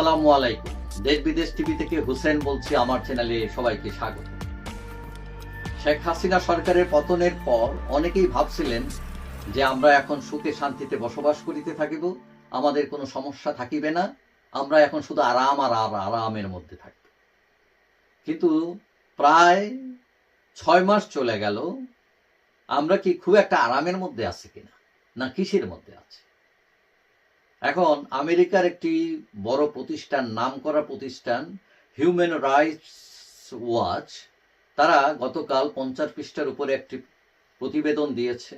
আসসালামু আলাইকুম। দেশ বিদেশ টিভি থেকে হুসেন বলছি, আমার চ্যানেলে সবাইকে স্বাগত। শেখ হাসিনা সরকারের পতনের পর অনেকেই ভাবছিলেন যে আমরা এখন সুখে শান্তিতে বসবাস করিতে থাকিব, আমাদের কোনো সমস্যা থাকিবে না, আমরা এখন শুধু আরাম আর আর- আরামের মধ্যে থাকব। কিন্তু প্রায় ছয় মাস চলে গেল, আমরা কি খুব একটা আরামের মধ্যে আছি কিনা, না কিসের মধ্যে আছে? এখন আমেরিকার একটি বড় প্রতিষ্ঠান, নামকরা প্রতিষ্ঠান হিউম্যান রাইটস ওয়াচ তারা গতকাল পঞ্চাশ পৃষ্ঠার উপরে একটি প্রতিবেদন দিয়েছে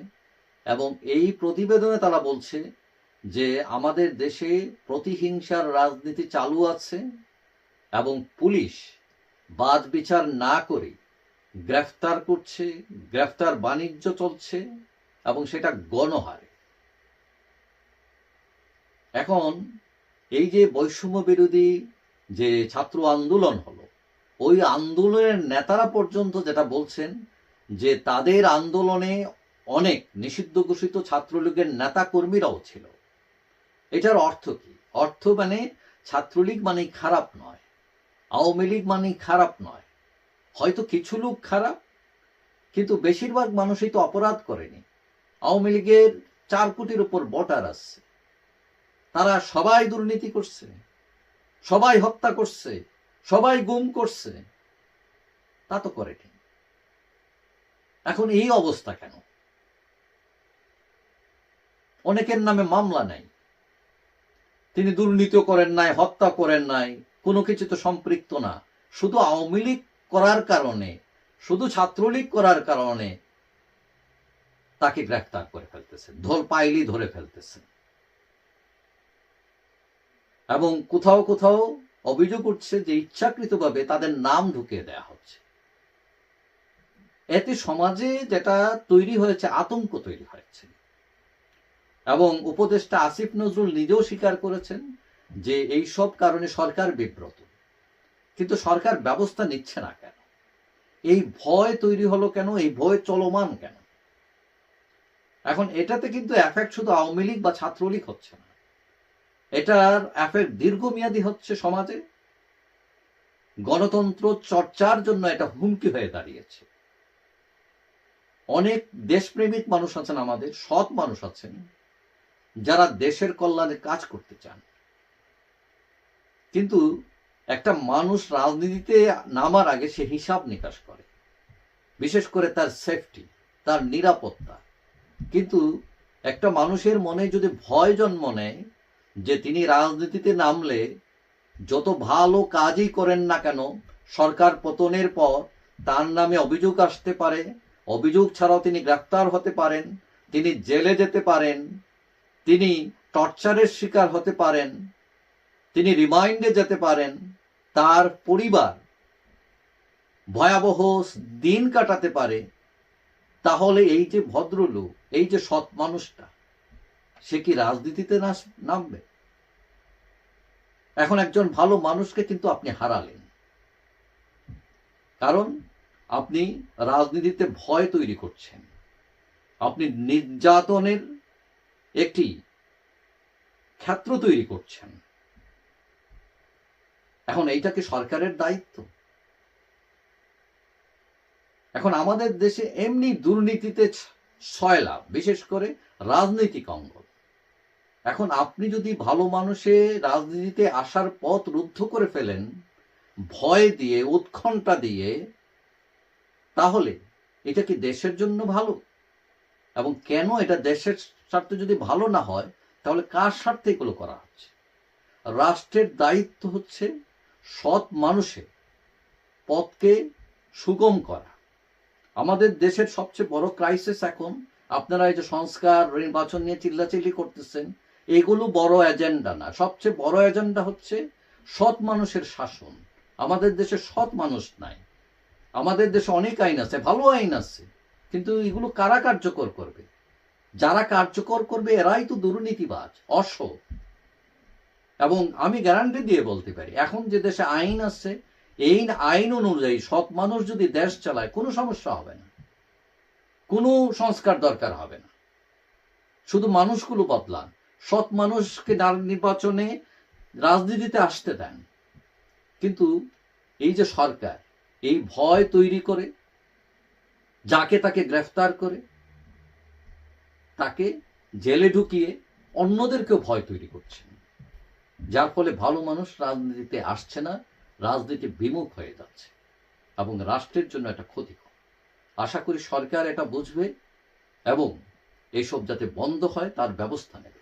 এবং এই প্রতিবেদনে তারা বলছে যে আমাদের দেশে প্রতিহিংসার রাজনীতি চালু আছে এবং পুলিশ বাদ বিচার না করে গ্রেফতার করছে, গ্রেফতার বাণিজ্য চলছে এবং সেটা গণহারে। এখন এই যে বৈষম্য বিরোধী যে ছাত্র আন্দোলন হলো, ওই আন্দোলনের নেতারা পর্যন্ত যেটা বলছেন যে তাদের আন্দোলনে অনেক নিষিদ্ধ ঘোষিত ছাত্রলীগের নেতা কর্মীরাও ছিল। এটার অর্থ কি? অর্থ মানে ছাত্রলীগ মানে খারাপ নয়, আওয়ামী লীগ মানে খারাপ নয়। হয়তো কিছু লোক খারাপ, কিন্তু বেশিরভাগ মানুষই তো অপরাধ করেনি। আওয়ামী লীগের চার কোটির উপর ভোটার আছে তারা সবাই দুর্নীতি করছে, সবাই হত্যা করছে, সবাই গুম করছে। তা তো করেনি এখন এই অবস্থা কেন? অনেকের নামে মামলা নাই। তিনি দুর্নীতিও করেন নাই, হত্যা করেন নাই, কোনো কিছু তো সম্পৃক্ত না। শুধু আওয়ামী লীগ করার কারণে, শুধু ছাত্রলীগ করার কারণে তাকে গ্রেফতার করে ফেলতেছেন ধর পাইলি ধরে ফেলতেছেন এবং কোথাও কোথাও অভিযোগ উঠছে যে ইচ্ছাকৃতভাবে তাদের নাম ঢুকিয়ে দেয়া হচ্ছে। এতে সমাজে যেটা তৈরি হয়েছে, আতঙ্ক তৈরি হয়েছে। এবং উপদেষ্টা আসিফ নজরুল নিজেও স্বীকার করেছেন যে এই সব কারণে সরকার বিব্রত। কিন্তু সরকার ব্যবস্থা নিচ্ছে না কেন? এই ভয় তৈরি হলো কেন? এই ভয় চলমান কেন? এখন এটাতে কিন্তু এফেক্ট শুধু আওয়ামী লীগ বা ছাত্রলীগ হচ্ছে না। এটার এফেক্ট দীর্ঘমেয়াদী হচ্ছে সমাজে। গণতন্ত্র চর্চার জন্য এটা হুমকি হয়ে দাঁড়িয়েছে। অনেক দেশপ্রেমিক মানুষ আছেন আমাদের, সৎ মানুষ আছেন, যারা দেশের কল্যাণে কাজ করতে চান। কিন্তু একটা মানুষ রাজনীতিতে নামার আগে সে হিসাব নিকাশ করে, বিশেষ করে তার সেফটি তার নিরাপত্তা। কিন্তু একটা মানুষের মনে যদি ভয় জন্ম নেয় যে তিনি রাজনীতিতে নামলে যত ভালো কাজই করেন না কেন, সরকার পতনের পর তার নামে অভিযোগ আসতে পারে, অভিযোগ ছাড়াও তিনি গ্রেফতার হতে পারেন, তিনি জেলে যেতে পারেন, তিনি টর্চারের শিকার হতে পারেন, তিনি রিমাইন্ডে যেতে পারেন, তার পরিবার ভয়াবহ দিন কাটাতে পারে, তাহলে এই যে ভদ্রলোক, এই যে সৎ মানুষটা সে কি রাজনীতিতে নামবে? এখন একজন ভালো মানুষকে কিন্তু আপনি হারালেন। কারণ আপনি রাজনীতিতে ভয় তৈরি করছেন। আপনি নির্যাতনের একটি ক্ষেত্র তৈরি করছেন। এখন এইটা কি সরকারের দায়িত্ব। এখন আমাদের দেশে এমনি দুর্নীতিতে সয়লাভ বিশেষ করে রাজনৈতিক অঙ্গন। এখন আপনি যদি ভালো মানুষে রাজনীতিতে আসার পথ রুদ্ধ করে ফেলেন, ভয় দিয়ে উৎকণ্ঠা দিয়ে, তাহলে এটা কি দেশের জন্য ভালো? এবং কেন এটা দেশের স্বার্থে যদি ভালো না হয়, তাহলে কার স্বার্থে এগুলো করা হচ্ছে? রাষ্ট্রের দায়িত্ব হচ্ছে সৎ মানুষের পথকে সুগম করা। আমাদের দেশের সবচেয়ে বড় ক্রাইসিস এখন, আপনারা এই যে সংস্কার, নির্বাচন নিয়ে চিল্লাচিল্লি করতেছেন এগুলো বড় এজেন্ডা না। সবচেয়ে বড় এজেন্ডা হচ্ছে সৎ মানুষের শাসন। আমাদের দেশে সৎ মানুষ নাই। আমাদের দেশে অনেক আইন আছে, ভালো আইন আছে, কিন্তু এগুলো কারা কার্যকর করবে? যারা কার্যকর করবে এরাই তো দুর্নীতিবাজ, অসৎ। এবং আমি গ্যারান্টি দিয়ে বলতে পারি, এখন যে দেশে আইন আছে, এই আইন অনুযায়ী সৎ মানুষ যদি দেশ চালায়, কোনো সমস্যা হবে না। কোনো সংস্কার দরকার হবে না। শুধু মানুষগুলো বদলান। সৎ মানুষকে নার- নির্বাচনে রাজনীতিতে আসতে দেন। কিন্তু এই যে সরকার, এই ভয় তৈরি করে, যাকে তাকে গ্রেফতার করে, তাকে জেলে ঢুকিয়ে অন্যদেরকেও ভয় তৈরি করছে। যার ফলে ভালো মানুষ রাজনীতিতে আসছে না, রাজনীতি বিমুখ হয়ে যাচ্ছে এবং রাষ্ট্রের জন্য এটা ক্ষতিকর। আশা করি সরকার এটা বুঝবে এবং এসব যাতে বন্ধ হয়, তার ব্যবস্থা নেবে।